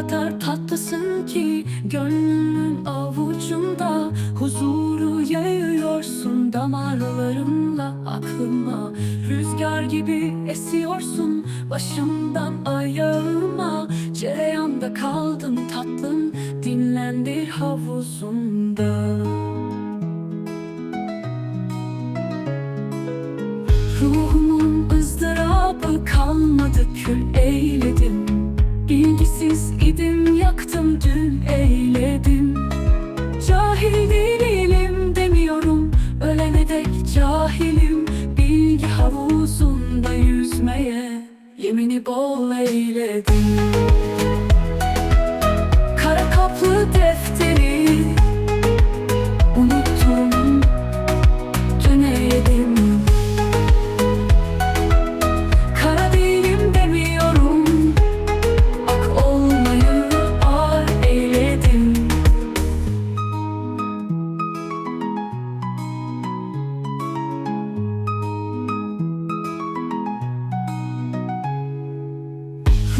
uzaktasın ki Gönlümün avucunda Huzuru yayıyorsun damarlarımla aklıma. Rüzgar gibi esiyorsun başımdan ayağıma. Cereyanda kaldım tatlım dinlendir havuzunda Ruhumun ızdırabı kalmadı kül cahilim Bilgi havuzunda yüzmeye Yemini bol eyledim. Kara kaplı defteri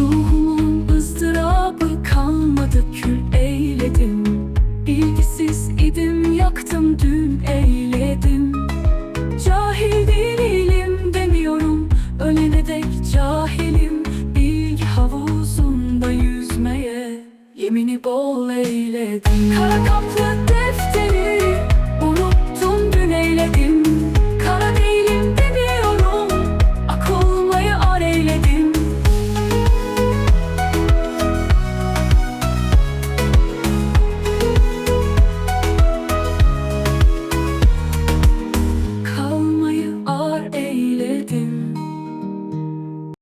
Ruhumun ızdırabı kalmadı kül eyledim. Bilgisiz idim yaktım dün eyledim. Cahil değilim demiyorum ölene dek cahilim. Bilgi havuzunda yüzmeye yemini bol eyledim. Kara kaplı defteri